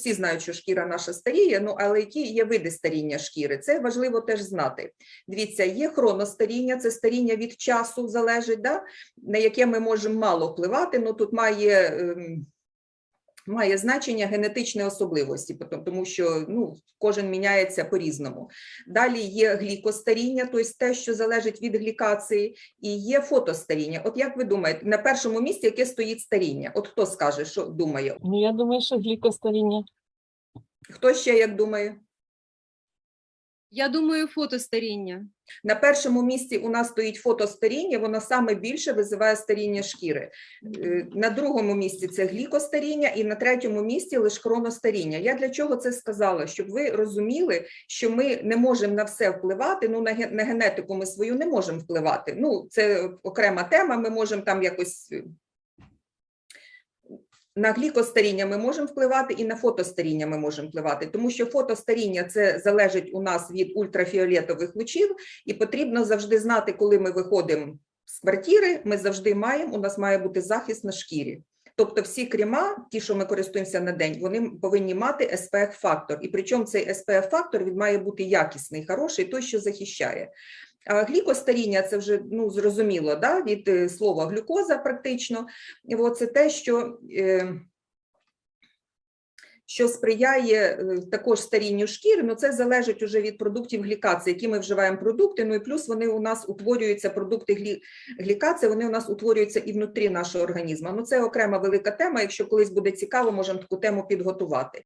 всі знають, що шкіра наша старіє, ну але які є види старіння шкіри? Це важливо теж знати. Дивіться, є хроностаріння, це старіння від часу залежить, да? на яке ми можемо мало впливати. Ну тут має. ем, Має значення генетичні особливості, тому що ну, кожен міняється по-різному. Далі є глікостаріння, тобто те, що залежить від глікації, і є фотостаріння. От як ви думаєте, на першому місці яке стоїть старіння? От хто скаже, що думає? Ну, я думаю, що глікостаріння. Хто ще як думає? Я думаю, фотостаріння. На першому місці у нас стоїть фотостаріння, воно саме більше визиває старіння шкіри. Е, На другому місці це глікостаріння, і на третьому місці лише хроностаріння. Я для чого це сказала? Щоб ви розуміли, що ми не можемо на все впливати. Ну на генетику ми свою не можемо впливати. Ну це окрема тема. Ми можемо там якось. На глікостаріння ми можемо впливати і на фотостаріння ми можемо впливати, тому що фотостаріння це залежить у нас від ультрафіолетових лучів, і потрібно завжди знати, коли ми виходимо з квартири, ми завжди маємо, у нас має бути захист на шкірі. Тобто всі крема, ті, що ми користуємося на день, вони повинні мати SPF-фактор. І причому цей SPF-фактор має бути якісний, хороший, той, що захищає. А глікостаріння це вже ну, зрозуміло, да? від е, слова глюкоза практично. І Це те, що, е, що сприяє е, також старінню шкіри, ну це залежить уже від продуктів глікації, які ми вживаємо продукти. Ну і плюс вони у нас утворюються, продукти глі, глікації, вони у нас утворюються і внутрі нашого організму. Ну це окрема велика тема. Якщо колись буде цікаво, можемо таку тему підготувати.